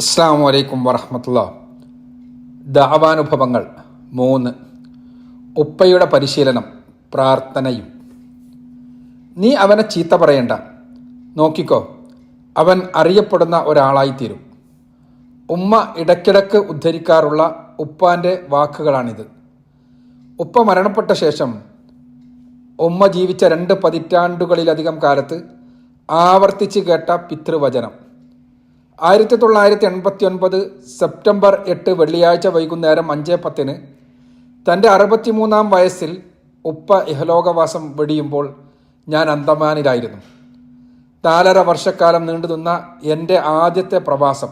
അസ്സാം വലൈക്കും വറഹമത്തുള്ള. ദാവാനുഭവങ്ങൾ മൂന്ന്. ഉപ്പയുടെ പരിശീലനം പ്രാർത്ഥനയും. നീ അവനെ ചീത്ത പറയണ്ട. നോക്കിക്കോ അവൻ അറിയപ്പെടുന്ന ഒരാളായിത്തീരും. ഉമ്മ ഇടയ്ക്കിടയ്ക്ക് ഉദ്ധരിക്കാറുള്ള ഉപ്പാന്റെ വാക്കുകളാണിത്. ഉപ്പ മരണപ്പെട്ട ശേഷം ഉമ്മ ജീവിച്ച രണ്ട് പതിറ്റാണ്ടുകളിലധികം കാലത്ത് ആവർത്തിച്ച് കേട്ട പിതൃവചനം. ആയിരത്തി തൊള്ളായിരത്തി എൺപത്തി ഒൻപത് സെപ്റ്റംബർ എട്ട് വെള്ളിയാഴ്ച വൈകുന്നേരം അഞ്ച് പത്തിന് തന്റെ അറുപത്തിമൂന്നാം വയസ്സിൽ ഉപ്പ ഇഹലോകവാസം വെടിയുമ്പോൾ ഞാൻ അന്തമാനിലായിരുന്നു. നാലര വർഷക്കാലം നീണ്ടുനിന്ന എന്റെ ആദ്യത്തെ പ്രവാസം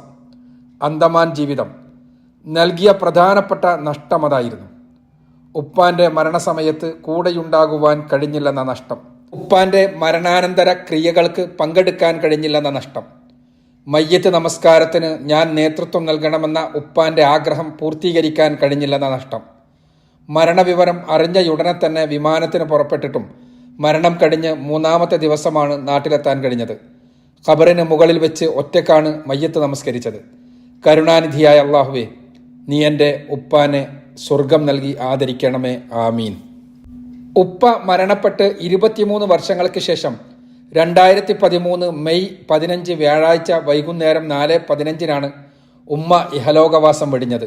അന്തമാൻ ജീവിതം നൽകിയ പ്രധാനപ്പെട്ട നഷ്ടമതായിരുന്നു ഉപ്പാന്റെ മരണസമയത്ത് കൂടെയുണ്ടാകുവാൻ കഴിഞ്ഞില്ലെന്ന നഷ്ടം. ഉപ്പാന്റെ മരണാനന്തര ക്രിയകൾക്ക് പങ്കെടുക്കാൻ കഴിഞ്ഞില്ലെന്ന നഷ്ടം. മയ്യത്ത് നമസ്കാരത്തിന് ഞാൻ നേതൃത്വം നൽകണമെന്ന ഉപ്പാന്റെ ആഗ്രഹം പൂർത്തീകരിക്കാൻ കഴിഞ്ഞില്ലെന്ന നഷ്ടം. മരണവിവരം അറിഞ്ഞ ഉടനെ തന്നെ വിമാനത്തിന് പുറപ്പെട്ടിട്ടും മരണം കഴിഞ്ഞ് മൂന്നാമത്തെ ദിവസമാണ് നാട്ടിലെത്താൻ കഴിഞ്ഞത്. ഖബറിന് മുകളിൽ വെച്ച് ഒറ്റക്കാണ് മയ്യത്ത് നമസ്കരിച്ചത്. കരുണാനിധിയായ അള്ളാഹുവെ നീ എന്റെ ഉപ്പാനെ സ്വർഗം നൽകി ആദരിക്കണമേ. ആമീൻ. ഉപ്പ മരണപ്പെട്ട് ഇരുപത്തിമൂന്ന് വർഷങ്ങൾക്ക് ശേഷം രണ്ടായിരത്തി പതിമൂന്ന് മെയ് പതിനഞ്ച് വ്യാഴാഴ്ച വൈകുന്നേരം നാല് പതിനഞ്ചിനാണ് ഉമ്മ ഇഹലോകവാസം വെടിഞ്ഞത്.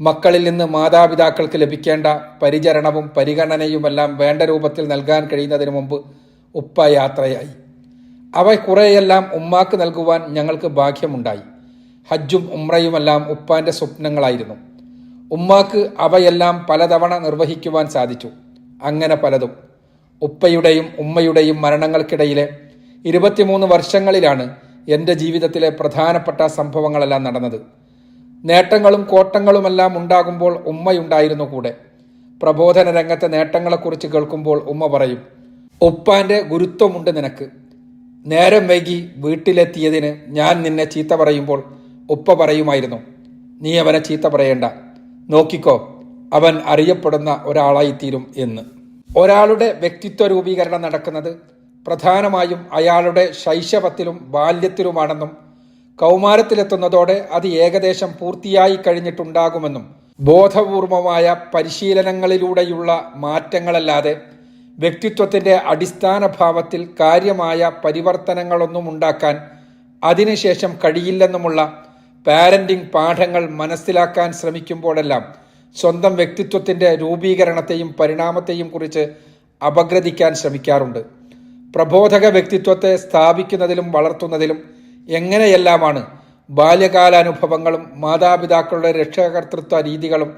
മക്കളിൽ നിന്ന് മാതാപിതാക്കൾക്ക് ലഭിക്കേണ്ട പരിചരണവും പരിഗണനയുമെല്ലാം വേണ്ട രൂപത്തിൽ നൽകാൻ കഴിയുന്നതിന് മുമ്പ് ഉപ്പ യാത്രയായി. അവ കുറേയെല്ലാം ഉമ്മാക്ക് നൽകുവാൻ ഞങ്ങൾക്ക് ഭാഗ്യമുണ്ടായി. ഹജ്ജും ഉമ്രയുമെല്ലാം ഉപ്പാന്റെ സ്വപ്നങ്ങളായിരുന്നു. ഉമ്മാക്ക് അവയെല്ലാം പലതവണ നിർവഹിക്കുവാൻ സാധിച്ചു. അങ്ങനെ പലതും. ഉപ്പയുടെയും ഉമ്മയുടെയും മരണങ്ങൾക്കിടയിലെ ഇരുപത്തിമൂന്ന് വർഷങ്ങളിലാണ് എന്റെ ജീവിതത്തിലെ പ്രധാനപ്പെട്ട സംഭവങ്ങളെല്ലാം നടന്നത്. നേട്ടങ്ങളും കോട്ടങ്ങളുമെല്ലാം ഉണ്ടാകുമ്പോൾ ഉമ്മയുണ്ടായിരുന്നു കൂടെ. പ്രബോധന രംഗത്തെ നേട്ടങ്ങളെക്കുറിച്ച് കേൾക്കുമ്പോൾ ഉമ്മ പറയും ഉപ്പാന്റെ ഗുരുത്വമുണ്ട് നിനക്ക്. നേരം വൈകി വീട്ടിലെത്തിയതിന് ഞാൻ നിന്നെ ചീത്ത പറയുമ്പോൾ ഉപ്പ പറയുമായിരുന്നു. നീ അവനെ ചീത്ത പറയേണ്ട. നോക്കിക്കോ അവൻ അറിയപ്പെടുന്ന ഒരാളായിത്തീരും എന്ന്. ഒരാളുടെ വ്യക്തിത്വ രൂപീകരണം നടക്കുന്നത് പ്രധാനമായും അയാളുടെ ശൈശവത്തിലും ബാല്യത്തിലുമാണെന്നും കൗമാരത്തിലെത്തുന്നതോടെ അത് ഏകദേശം പൂർത്തിയായി കഴിഞ്ഞിട്ടുണ്ടാകുമെന്നും ബോധപൂർവമായ പരിശീലനങ്ങളിലൂടെയുള്ള മാറ്റങ്ങളല്ലാതെ വ്യക്തിത്വത്തിന്റെ അടിസ്ഥാന ഭാവത്തിൽ കാര്യമായ പരിവർത്തനങ്ങളൊന്നും ഉണ്ടാക്കാൻ അതിനുശേഷം കഴിയില്ലെന്നുമുള്ള പാരന്റിംഗ് പാഠങ്ങൾ മനസ്സിലാക്കാൻ ശ്രമിക്കുമ്പോഴെല്ലാം സ്വന്തം വ്യക്തിത്വത്തിന്റെ രൂപീകരണത്തെയും പരിണാമത്തെയും കുറിച്ച് അപഗ്രഥിക്കാൻ ശ്രമിക്കാറുണ്ട്. പ്രബോധക വ്യക്തിത്വത്തെ സ്ഥാപിക്കുന്നതിലും വളർത്തുന്നതിലും എങ്ങനെയെല്ലാമാണ് ബാല്യകാലാനുഭവങ്ങളും മാതാപിതാക്കളുടെ രക്ഷാകർത്തൃത്വ രീതികളും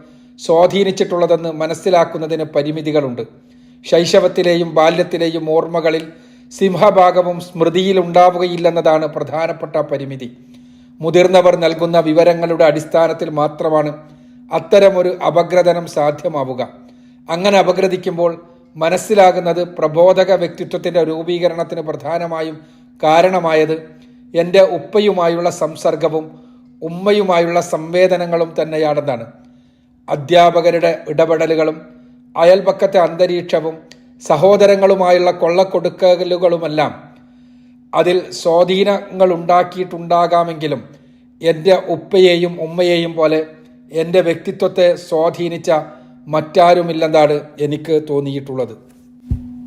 സ്വാധീനിച്ചിട്ടുള്ളതെന്ന് മനസ്സിലാക്കുന്നതിന് പരിമിതികളുണ്ട്. ശൈശവത്തിലെയും ബാല്യത്തിലെയും ഓർമ്മകളിൽ സിംഹഭാഗവും സ്മൃതിയിൽ ഉണ്ടാവുകയില്ലെന്നതാണ് പ്രധാനപ്പെട്ട പരിമിതി. മുതിർന്നവർ നൽകുന്ന വിവരങ്ങളുടെ അടിസ്ഥാനത്തിൽ മാത്രമാണ് അത്തരമൊരു അപഗ്രഥനം സാധ്യമാവുക. അങ്ങനെ അപഗ്രഥിക്കുമ്പോൾ മനസ്സിലാകുന്നത് പ്രബോധക വ്യക്തിത്വത്തിന്റെ രൂപീകരണത്തിന് പ്രധാനമായും കാരണമായത് എന്റെ ഉപ്പയുമായുള്ള സംസർഗവും ഉമ്മയുമായുള്ള സംവേദനങ്ങളും തന്നെയാണെന്നാണ്. അധ്യാപകരുടെ ഇടപെടലുകളും അയൽപക്കത്തെ അന്തരീക്ഷവും സഹോദരങ്ങളുമായുള്ള കൊള്ളക്കൊടുക്കലുകളുമെല്ലാം അതിൽ സ്വാധീനങ്ങൾ ഉണ്ടാക്കിയിട്ടുണ്ടാകാമെങ്കിലും എന്റെ ഉപ്പയെയും ഉമ്മയെയും പോലെ എന്റെ വ്യക്തിത്വത്തെ സ്വാധീനിച്ച മറ്റാരുമില്ലെന്നാണ് എനിക്ക് തോന്നിയിട്ടുള്ളത്.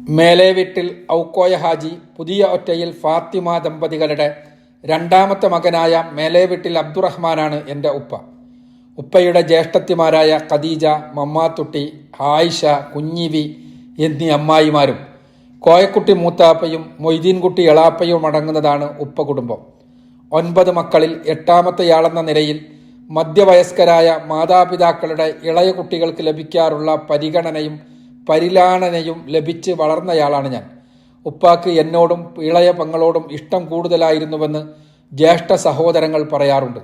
മേലെ വീട്ടിൽ ഔക്കോയ ഹാജി പുതിയ ഒറ്റയിൽ ഫാത്തിമ ദമ്പതികളുടെ രണ്ടാമത്തെ മകനായ മേലെ വീട്ടിൽ അബ്ദുറഹ്മാനാണ് എന്റെ ഉപ്പ. ഉപ്പയുടെ ജ്യേഷ്ഠത്തിമാരായ ഖദീജ മമ്മാത്തുട്ടി ആയിഷ കുഞ്ഞിവി എന്നീ അമ്മായിമാരും കോയക്കുട്ടി മൂത്താപ്പയും മൊയ്തീൻകുട്ടി എളാപ്പയും അടങ്ങുന്നതാണ് ഉപ്പ കുടുംബം. ഒൻപത് മക്കളിൽ എട്ടാമത്തെയാളെന്ന നിലയിൽ മധ്യവയസ്കരായ മാതാപിതാക്കളുടെ ഇളയ കുട്ടികൾക്ക് ലഭിക്കാറുള്ള പരിഗണനയും പരിലാണനയും ലഭിച്ച് വളർന്നയാളാണ് ഞാൻ. ഉപ്പാക്ക് എന്നോടും ഇളയ പങ്ങളോടും ഇഷ്ടം കൂടുതലായിരുന്നുവെന്ന് ജ്യേഷ്ഠ സഹോദരങ്ങൾ പറയാറുണ്ട്.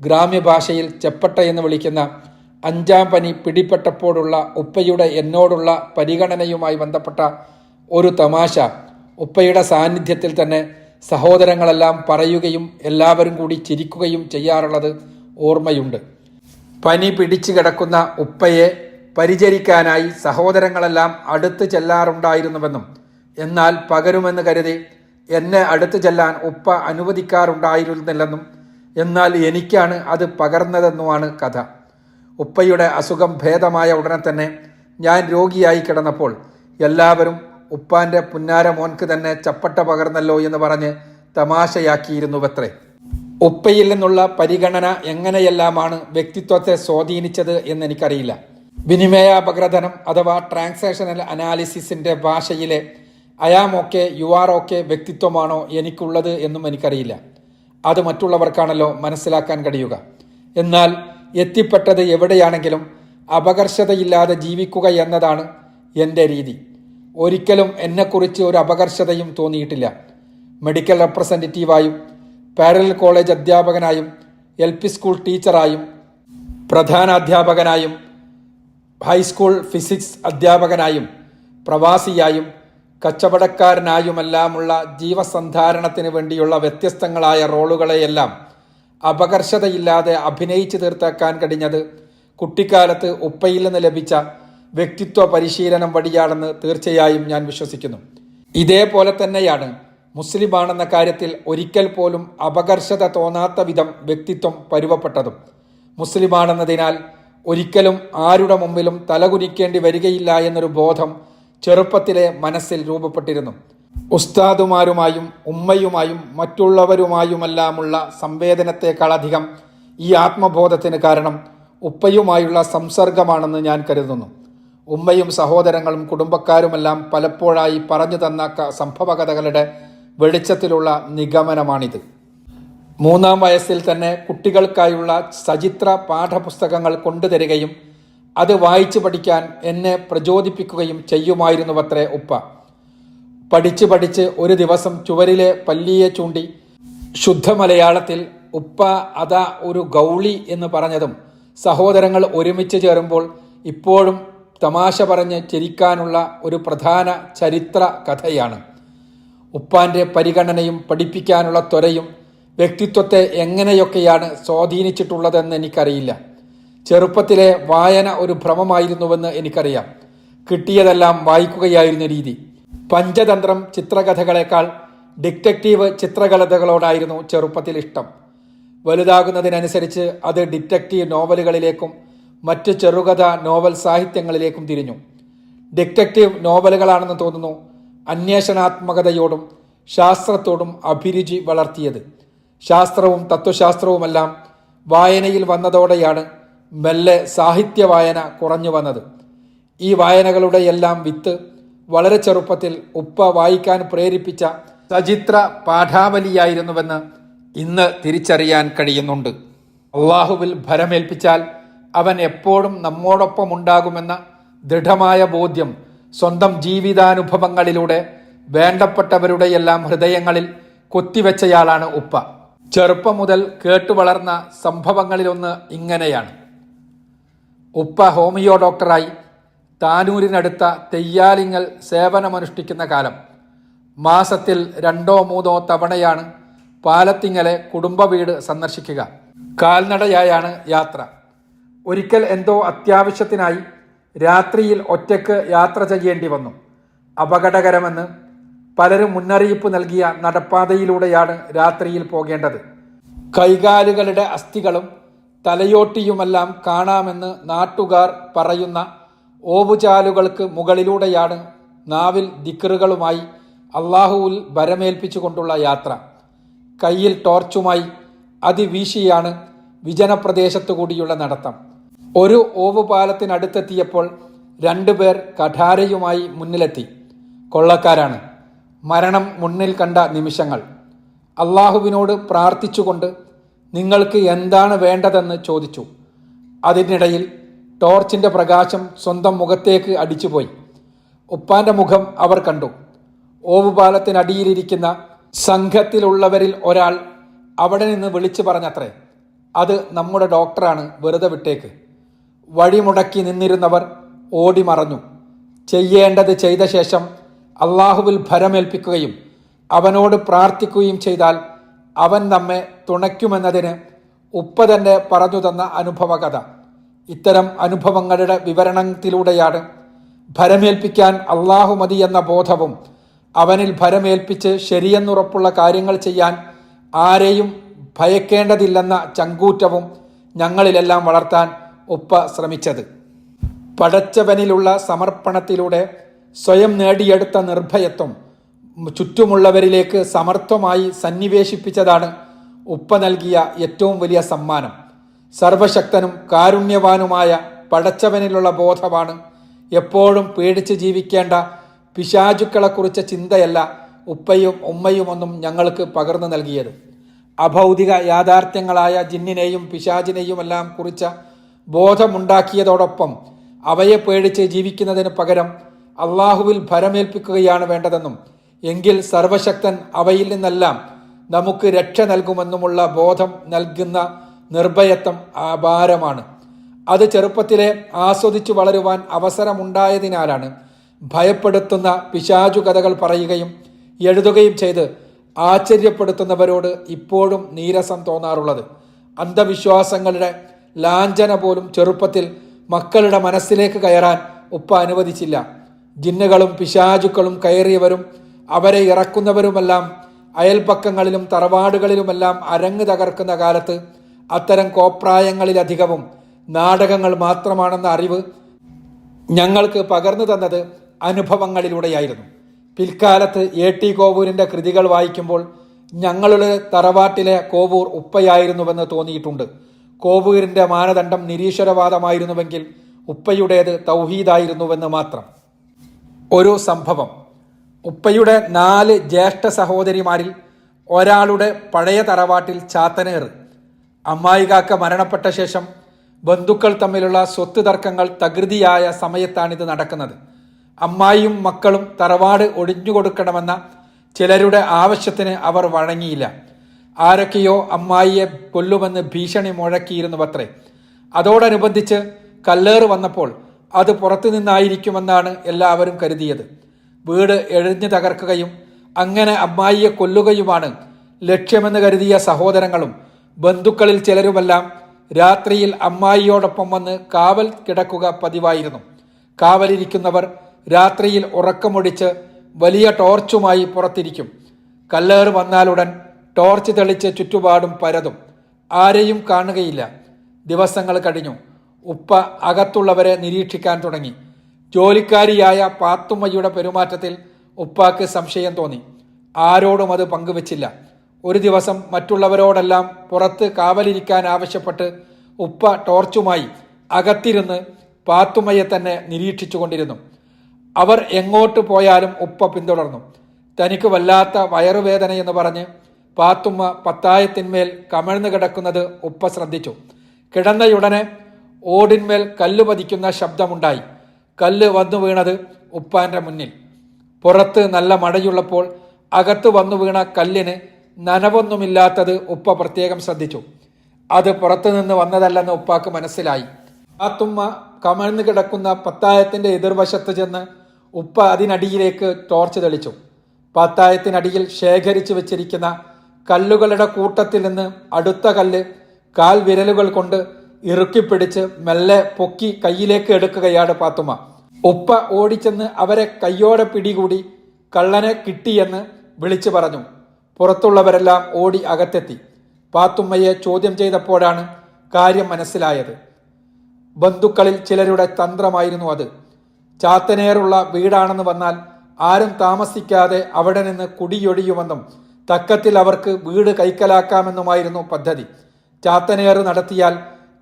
ഗ്രാമ്യഭാഷയിൽ ചെപ്പട്ട എന്ന് വിളിക്കുന്ന അഞ്ചാം പനി പിടിപ്പെട്ടപ്പോഴുള്ള ഉപ്പയുടെ എന്നോടുള്ള പരിഗണനയുമായി ബന്ധപ്പെട്ട ഒരു തമാശ ഉപ്പയുടെ സാന്നിധ്യത്തിൽ തന്നെ സഹോദരങ്ങളെല്ലാം പറയുകയും എല്ലാവരും കൂടി ചിരിക്കുകയും ചെയ്യാറുള്ളത് ഓർമ്മയുണ്ട്. പനി പിടിച്ചു കിടക്കുന്ന ഉപ്പയെ പരിചരിക്കാനായി സഹോദരങ്ങളെല്ലാം അടുത്ത് ചെല്ലാറുണ്ടായിരുന്നുവെന്നും എന്നാൽ പകരുമെന്ന് കരുതി എന്നെ അടുത്ത് ചെല്ലാൻ ഉപ്പ അനുവദിക്കാറുണ്ടായിരുന്നില്ലെന്നും എന്നാൽ എനിക്കാണ് അത് പകർന്നതെന്നുമാണ് കഥ. ഉപ്പയുടെ അസുഖം ഭേദമായ ഉടനെ തന്നെ ഞാൻ രോഗിയായി കിടന്നപ്പോൾ എല്ലാവരും ഉപ്പാന്റെ പുന്നാര മോൻക്ക് തന്നെ ചപ്പട്ട പകർന്നല്ലോ എന്ന് പറഞ്ഞ് തമാശയാക്കിയിരുന്നുവത്രേ. ഉപ്പയിൽ നിന്നുള്ള പരിഗണന എങ്ങനെയെല്ലാമാണ് വ്യക്തിത്വത്തെ സ്വാധീനിച്ചത് എന്ന് എനിക്കറിയില്ല വിനിമയാപഗ്രഥനം അഥവാ ട്രാൻസാക്ഷണൽ അനാലിസിസിന്റെ ഭാഷയിലെ അയാം ഓക്കെ യു ആർ വ്യക്തിത്വമാണോ എനിക്കുള്ളത് എന്നും എനിക്കറിയില്ല. അത് മറ്റുള്ളവർക്കാണല്ലോ മനസ്സിലാക്കാൻ കഴിയുക. എന്നാൽ എത്തിപ്പെട്ടത് എവിടെയാണെങ്കിലും അപകർഷതയില്ലാതെ ജീവിക്കുക എന്നതാണ് എന്റെ രീതി. ഒരിക്കലും എന്നെക്കുറിച്ച് ഒരു അപകർഷതയും തോന്നിയിട്ടില്ല. മെഡിക്കൽ റെപ്രസെന്റേറ്റീവായും പാരലൽ കോളേജ് അധ്യാപകനായും എൽ പി സ്കൂൾ ടീച്ചറായും പ്രധാനാധ്യാപകനായും ഹൈസ്കൂൾ ഫിസിക്സ് അധ്യാപകനായും പ്രവാസിയായും കച്ചവടക്കാരനായുമെല്ലാമുള്ള ജീവസന്ധാരണത്തിന് വേണ്ടിയുള്ള വ്യത്യസ്തങ്ങളായ റോളുകളെയെല്ലാം അപകർഷതയില്ലാതെ അഭിനയിച്ചു തീർത്താക്കാൻ കഴിഞ്ഞത് കുട്ടിക്കാലത്ത് ഉപ്പയിൽ നിന്ന് ലഭിച്ച വ്യക്തിത്വ പരിശീലനം വഴിയാണെന്ന് തീർച്ചയായും ഞാൻ വിശ്വസിക്കുന്നു. ഇതേപോലെ തന്നെയാണ് മുസ്ലിമാണെന്ന കാര്യത്തിൽ ഒരിക്കൽ പോലും അപകർഷത തോന്നാത്ത വിധം വ്യക്തിത്വം പരുവപ്പെട്ടതും. മുസ്ലിമാണെന്നതിനാൽ ഒരിക്കലും ആരുടെ മുമ്പിലും തലകുനിക്കേണ്ടി വരികയില്ല എന്നൊരു ബോധം ചെറുപ്പത്തിലെ മനസ്സിൽ രൂപപ്പെട്ടിരുന്നു. ഉസ്താദുമാരുമായും ഉമ്മയുമായും മറ്റുള്ളവരുമായുമെല്ലാമുള്ള സംവേദനത്തെക്കാളധികം ഈ ആത്മബോധത്തിന് കാരണം ഉപ്പയുമായുള്ള സംസർഗമാണെന്ന് ഞാൻ കരുതുന്നു. ഉമ്മയും സഹോദരങ്ങളും കുടുംബക്കാരുമെല്ലാം പലപ്പോഴായി പറഞ്ഞു തന്ന സംഭവകഥകളുടെ വെളിച്ചത്തിലുള്ള നിഗമനമാണിത്. മൂന്നാം വയസ്സിൽ തന്നെ കുട്ടികൾക്കായുള്ള സചിത്ര പാഠപുസ്തകങ്ങൾ കൊണ്ടുതരികയും അത് വായിച്ചു പഠിക്കാൻ എന്നെ പ്രചോദിപ്പിക്കുകയും ചെയ്യുമായിരുന്നുവത്രേ ഉപ്പ. പഠിച്ച് പഠിച്ച് ഒരു ദിവസം ചുവരിലെ പല്ലിയെ ചൂണ്ടി ശുദ്ധ മലയാളത്തിൽ ഉപ്പ അതാ ഒരു ഗൗളി എന്ന് പറഞ്ഞതും സഹോദരങ്ങൾ ഒരുമിച്ച് ചേരുമ്പോൾ ഇപ്പോഴും തമാശ പറഞ്ഞ് ചിരിക്കാനുള്ള ഒരു പ്രധാന ചരിത്ര കഥയാണ്. ഉപ്പാന്റെ പരിഗണനയും പഠിപ്പിക്കാനുള്ള ത്വരയും വ്യക്തിത്വത്തെ എങ്ങനെയൊക്കെയാണ് സ്വാധീനിച്ചിട്ടുള്ളതെന്ന് എനിക്കറിയില്ല. ചെറുപ്പത്തിലെ വായന ഒരു ഭ്രമമായിരുന്നുവെന്ന് എനിക്കറിയാം. കിട്ടിയതെല്ലാം വായിക്കുകയായിരുന്ന രീതി. പഞ്ചതന്ത്രം ചിത്രകഥകളെക്കാൾ ഡിറ്റക്റ്റീവ് ചിത്രകഥകളോടായിരുന്നു ചെറുപ്പത്തിൽ ഇഷ്ടം. വലുതാകുന്നതിനനുസരിച്ച് അത് ഡിറ്റക്റ്റീവ് നോവലുകളിലേക്കും മറ്റ് ചെറുകഥ നോവൽ സാഹിത്യങ്ങളിലേക്കും തിരിഞ്ഞു. ഡിറ്റക്റ്റീവ് നോവലുകളാണെന്ന് തോന്നുന്നു അന്വേഷണാത്മകതയോടും ശാസ്ത്രത്തോടും അഭിരുചി വളർത്തിയത്. ശാസ്ത്രവും തത്വശാസ്ത്രവുമെല്ലാം വായനയിൽ വന്നതോടെയാണ് മെല്ലെ സാഹിത്യ വായന കുറഞ്ഞു വന്നത്. ഈ വായനകളുടെ എല്ലാം വിത്ത് വളരെ ചെറുപ്പത്തിൽ ഉപ്പ വായിക്കാൻ പ്രേരിപ്പിച്ച സചിത്ര പാഠാവലിയായിരുന്നുവെന്ന് ഇന്ന് തിരിച്ചറിയാൻ കഴിയുന്നുണ്ട്. അള്ളാഹുവിൽ ഭരമേൽപ്പിച്ചാൽ അവൻ എപ്പോഴും നമ്മോടൊപ്പം ഉണ്ടാകുമെന്ന ദൃഢമായ ബോധ്യം സ്വന്തം ജീവിതാനുഭവങ്ങളിലൂടെ വേണ്ടപ്പെട്ടവരുടെയെല്ലാം ഹൃദയങ്ങളിൽ കൊത്തിവെച്ചയാളാണ് ഉപ്പ. ചെറുപ്പം മുതൽ കേട്ടുവളർന്ന സംഭവങ്ങളിലൊന്ന് ഇങ്ങനെയാണ്. ഉപ്പ ഹോമിയോ ഡോക്ടറായി താനൂരിനടുത്ത തെയ്യാലിങ്ങൽ സേവനമനുഷ്ഠിക്കുന്ന കാലം. മാസത്തിൽ രണ്ടോ മൂന്നോ തവണയാണ് പാലത്തിങ്ങലെ കുടുംബ വീട് സന്ദർശിക്കുക. കാൽനടയായാണ് യാത്ര. ഒരിക്കൽ എന്തോ അത്യാവശ്യത്തിനായി രാത്രിയിൽ ഒറ്റയ്ക്ക് യാത്ര ചെയ്യേണ്ടി വന്നു. അപകടകരമെന്ന് പലരും മുന്നറിയിപ്പ് നൽകിയ നടപ്പാതയിലൂടെയാണ് രാത്രിയിൽ പോകേണ്ടത്. കൈകാലുകളുടെ അസ്ഥികളും തലയോട്ടിയുമെല്ലാം കാണാമെന്ന് നാട്ടുകാർ പറയുന്ന ഓവുചാലുകൾക്ക് മുകളിലൂടെയാണ് നാവിൽ ദിക്കറുകളുമായി അള്ളാഹുവിൽ ഭരമേൽപ്പിച്ചുകൊണ്ടുള്ള യാത്ര. കയ്യിൽ ടോർച്ചുമായി അതിവീശിയാണ് വിജനപ്രദേശത്തു കൂടിയുള്ള നടത്തം. ഒരു ഓവുപാലത്തിനടുത്തെത്തിയപ്പോൾ രണ്ടുപേർ കഠാരയുമായി മുന്നിലെത്തി. കൊള്ളക്കാരാണ്. മരണം മുന്നിൽ കണ്ട നിമിഷങ്ങൾ. അള്ളാഹുവിനോട് പ്രാർത്ഥിച്ചുകൊണ്ട് നിങ്ങൾക്ക് എന്താണ് വേണ്ടതെന്ന് ചോദിച്ചു. അതിനിടയിൽ ടോർച്ചിന്റെ പ്രകാശം സ്വന്തം മുഖത്തേക്ക് അടിച്ചുപോയി. ഉപ്പാന്റെ മുഖം അവർ കണ്ടു. ഓവുപാലത്തിനടിയിലിരിക്കുന്ന സംഘത്തിലുള്ളവരിൽ ഒരാൾ അവിടെ നിന്ന് വിളിച്ചു പറഞ്ഞത്രേ അത് നമ്മുടെ ഡോക്ടറാണ് വെറുതെ വിട്ടേക്ക്. വഴിമുടക്കി നിന്നിരുന്നവർ ഓടി മറഞ്ഞു ചെയ്യേണ്ടത് ചെയ്ത ശേഷം അള്ളാഹുവിൽ ഭരമേൽപ്പിക്കുകയും അവനോട് പ്രാർത്ഥിക്കുകയും ചെയ്താൽ അവൻ നമ്മെ തുണയ്ക്കുമെന്നതിന് ഉപ്പ തന്നെ പറഞ്ഞു തന്ന അനുഭവകഥ. ഇത്തരം അനുഭവങ്ങളുടെ വിവരണത്തിലൂടെയാണ് ഭരമേൽപ്പിക്കാൻ അള്ളാഹു മതി എന്ന ബോധവും അവനിൽ ഭരമേൽപ്പിച്ച് ശരിയെന്നുറപ്പുള്ള കാര്യങ്ങൾ ചെയ്യാൻ ആരെയും ഭയക്കേണ്ടതില്ലെന്ന ചങ്കൂറ്റവും ഞങ്ങളിലെല്ലാം വളർത്താൻ ഉപ്പ ശ്രമിച്ചത്. പടച്ചവനിലുള്ള സമർപ്പണത്തിലൂടെ സ്വയം നേടിയെടുത്ത നിർഭയത്വം ചുറ്റുമുള്ളവരിലേക്ക് സമർത്ഥമായി സന്നിവേശിപ്പിച്ചതാണ് ഉപ്പ നൽകിയ ഏറ്റവും വലിയ സമ്മാനം. സർവശക്തനും കാരുണ്യവാനുമായ പടച്ചവനിലുള്ള ബോധമാണ് എപ്പോഴും പേടിച്ച് ജീവിക്കേണ്ട പിശാചുക്കളെക്കുറിച്ച ചിന്തയല്ല ഉപ്പയും ഉമ്മയും ഒന്നും ഞങ്ങൾക്ക് പകർന്നു നൽകിയത്. അഭൗതിക യാഥാർത്ഥ്യങ്ങളായ ജിന്നിനെയും പിശാചിനെയുമെല്ലാം കുറിച്ച ബോധമുണ്ടാക്കിയതോടൊപ്പം അവയെ പേടിച്ച് ജീവിക്കുന്നതിന് പകരം അള്ളാഹുവിൽ ഭരമേൽപ്പിക്കുകയാണ് വേണ്ടതെന്നും എങ്കിൽ സർവശക്തൻ അവയിൽ നിന്നെല്ലാം നമുക്ക് രക്ഷ നൽകുമെന്നുമുള്ള ബോധം നൽകുന്ന നിർഭയത്വം അപാരമാണ്. അത് ചെറുപ്പത്തിലെ ആസ്വദിച്ചു വളരുവാൻ അവസരമുണ്ടായതിനാലാണ് ഭയപ്പെടുത്തുന്ന പിശാചു കഥകൾ പറയുകയും എഴുതുകയും ചെയ്ത് ആശ്ചര്യപ്പെടുത്തുന്നവരോട് ഇപ്പോഴും നീരസം തോന്നാറുള്ളത്. അന്ധവിശ്വാസങ്ങളുടെ ലാഞ്ചന പോലും ചെറുപ്പത്തിൽ മക്കളുടെ മനസ്സിലേക്ക് കയറാൻ ഉപ്പ അനുവദിച്ചില്ല. ജിന്നുകളും പിശാചുക്കളും കയറിയവരും അവരെ ഇറക്കുന്നവരുമെല്ലാം അയൽപ്പക്കങ്ങളിലും തറവാടുകളിലുമെല്ലാം അരങ്ങ് തകർക്കുന്ന കാലത്ത് അത്തരം കോപ്രായങ്ങളിലധികവും നാടകങ്ങൾ മാത്രമാണെന്ന അറിവ് ഞങ്ങൾക്ക് പകർന്നു തന്നത് അനുഭവങ്ങളിലൂടെയായിരുന്നു. പിൽക്കാലത്ത് എ ടി കോവൂരിന്റെ കൃതികൾ വായിക്കുമ്പോൾ ഞങ്ങളുടെ തറവാട്ടിലെ കോവൂർ ഉപ്പയായിരുന്നുവെന്ന് തോന്നിയിട്ടുണ്ട്. കോവൂരിന്റെ മാനദണ്ഡം നിരീശ്വരവാദമായിരുന്നുവെങ്കിൽ ഉപ്പയുടേത് തൗഹീദായിരുന്നുവെന്ന് മാത്രം. ഒരു സംഭവം. ഉപ്പയുടെ നാല് ജ്യേഷ്ഠ സഹോദരിമാരിൽ ഒരാളുടെ പഴയ തറവാട്ടിൽ ചാത്തനേർ അമ്മായികാക്ക മരണപ്പെട്ട ശേഷം ബന്ധുക്കൾ തമ്മിലുള്ള സ്വത്ത് തർക്കങ്ങൾ തകൃതിയായ സമയത്താണിത് നടക്കുന്നത്. അമ്മായിയും മക്കളും തറവാട് ഒഴിഞ്ഞുകൊടുക്കണമെന്ന ചിലരുടെ ആവശ്യത്തിന് അവർ വഴങ്ങിയില്ല. ആരൊക്കെയോ അമ്മായിയെ കൊല്ലുമെന്ന് ഭീഷണി മുഴക്കിയിരുന്നുവത്രേ. അതോടനുബന്ധിച്ച് കല്ലേറ് വന്നപ്പോൾ അത് പുറത്തു നിന്നായിരിക്കുമെന്നാണ് എല്ലാവരും കരുതിയത്. വീട് എഴിഞ്ഞു തകർക്കുകയും അങ്ങനെ അമ്മായിയെ കൊല്ലുകയുമാണ് ലക്ഷ്യമെന്ന് കരുതിയ സഹോദരങ്ങളും ബന്ധുക്കളിൽ ചിലരുമെല്ലാം രാത്രിയിൽ അമ്മായിയോടൊപ്പം വന്ന് കാവൽ കിടക്കുക പതിവായിരുന്നു. കാവലിരിക്കുന്നവർ രാത്രിയിൽ ഉറക്കമൊടിച്ച് വലിയ ടോർച്ചുമായി പുറത്തിരിക്കും. കല്ലേറ് വന്നാലുടൻ ടോർച്ച് തെളിച്ച് ചുറ്റുപാടും പരതും. ആരെയും കാണുകയില്ല. ദിവസങ്ങൾ കഴിഞ്ഞു. ഉപ്പ അകത്തുള്ളവരെ നിരീക്ഷിക്കാൻ തുടങ്ങി. ജോലിക്കാരിയായ പാത്തുമ്മയുടെ പെരുമാറ്റത്തിൽ ഉപ്പാക്ക് സംശയം തോന്നി. ആരോടും അത് പങ്കുവച്ചില്ല. ഒരു ദിവസം മറ്റുള്ളവരോടെല്ലാം പുറത്ത് കാവലിരിക്കാൻ ആവശ്യപ്പെട്ട് ഉപ്പ ടോർച്ചുമായി അകത്തിരുന്ന് പാത്തുമ്മയെ തന്നെ നിരീക്ഷിച്ചുകൊണ്ടിരുന്നു. അവർ എങ്ങോട്ട് പോയാലും ഉപ്പ പിന്തുടർന്നു. തനിക്ക് വല്ലാത്ത വയറുവേദനയെന്ന് പറഞ്ഞ് പാത്തുമ്മ പത്തായത്തിന്മേൽ കമഴ്ന്നു കിടക്കുന്നത് ഉപ്പ ശ്രദ്ധിച്ചു. കിടന്നയുടനെ ഓടിന്മേൽ കല്ല് പതിക്കുന്ന ശബ്ദമുണ്ടായി. കല്ല് വന്നു വീണത് ഉപ്പാന്റെ മുന്നിൽ. പുറത്ത് നല്ല മഴയുള്ളപ്പോൾ അകത്ത് വന്നു വീണ കല്ലിന് നനവൊന്നുമില്ലാത്തത് ഉപ്പ പ്രത്യേകം ശ്രദ്ധിച്ചു. അത് പുറത്തുനിന്ന് വന്നതല്ലെന്ന് ഉപ്പാക്ക് മനസ്സിലായി. പാത്തുമ്മ കമഴ്ന്നു കിടക്കുന്ന പത്തായത്തിന്റെ എതിർവശത്ത് ചെന്ന് ഉപ്പ അതിനടിയിലേക്ക് ടോർച്ച് തെളിച്ചു. പത്തായത്തിനടിയിൽ ശേഖരിച്ചു വെച്ചിരിക്കുന്ന കല്ലുകളുടെ കൂട്ടത്തിൽ നിന്ന് അടുത്ത കല്ല് കാൽ വിരലുകൾ കൊണ്ട് ഇറുക്കിപ്പിടിച്ച് മെല്ലെ പൊക്കി കയ്യിലേക്ക് എടുക്കുകയാണ് പാത്തുമ്മ ഉപ്പ ഓടിച്ചെന്ന് അവരെ കയ്യോടെ പിടികൂടി കള്ളനെ കിട്ടിയെന്ന് വിളിച്ചു പറഞ്ഞു. പുറത്തുള്ളവരെല്ലാം ഓടി അകത്തെത്തി. പാത്തുമ്മയെ ചോദ്യം ചെയ്തപ്പോഴാണ് കാര്യം മനസ്സിലായത്. ബന്ധുക്കളിൽ ചിലരുടെ തന്ത്രമായിരുന്നു അത്. ചാത്തനേറുള്ള വീടാണെന്ന് വന്നാൽ ആരും താമസിക്കാതെ അവിടെ നിന്ന് കുടിയൊഴിയുമെന്നും തക്കത്തിൽ അവർക്ക് വീട് കൈക്കലാക്കാമെന്നുമായിരുന്നു പദ്ധതി. ചാത്തനേറ് നടത്തിയാൽ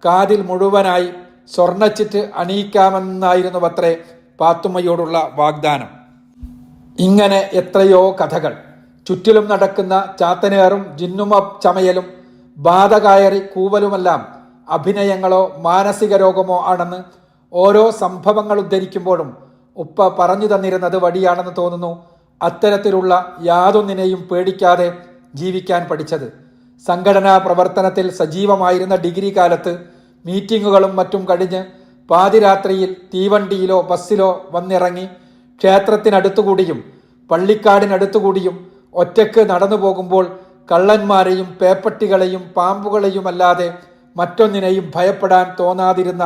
കാതിൽ മുഴുവനായി സ്വർണച്ചിറ്റ് അണിയിക്കാമെന്നായിരുന്നു അത്രേ പാത്തുമ്മയോടുള്ള വാഗ്ദാനം. ഇങ്ങനെ എത്രയോ കഥകൾ. ചുറ്റിലും നടക്കുന്ന ചാത്തനേറും ജിന്നുമ ചമയലും ബാധ കയറി കൂവലുമെല്ലാം അഭിനയങ്ങളോ മാനസിക രോഗമോ ആണെന്ന് ഓരോ സംഭവങ്ങൾ ഉദ്ധരിക്കുമ്പോഴും ഉപ്പ പറഞ്ഞു തന്നിരുന്നത് വഴിയാണെന്ന് തോന്നുന്നു അത്തരത്തിലുള്ള യാതൊന്നിനെയും പേടിക്കാതെ ജീവിക്കാൻ പഠിച്ചത്. സംഘടനാ പ്രവർത്തനത്തിൽ സജീവമായിരുന്ന ഡിഗ്രി കാലത്ത് മീറ്റിങ്ങുകളും മറ്റും കഴിഞ്ഞ് പാതിരാത്രിയിൽ തീവണ്ടിയിലോ ബസ്സിലോ വന്നിറങ്ങി ക്ഷേത്രത്തിനടുത്തുകൂടിയും പള്ളിക്കാടിനടുത്തുകൂടിയും ഒറ്റയ്ക്ക് നടന്നു പോകുമ്പോൾ കള്ളന്മാരെയും പേപ്പട്ടികളെയും പാമ്പുകളെയുമല്ലാതെ മറ്റൊന്നിനെയും ഭയപ്പെടാൻ തോന്നാതിരുന്ന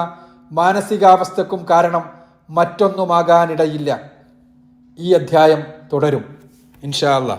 മാനസികാവസ്ഥക്കും കാരണം മറ്റൊന്നുമാകാനിടയില്ല. ഈ അധ്യായം തുടരും. ഇൻഷാ അല്ലാ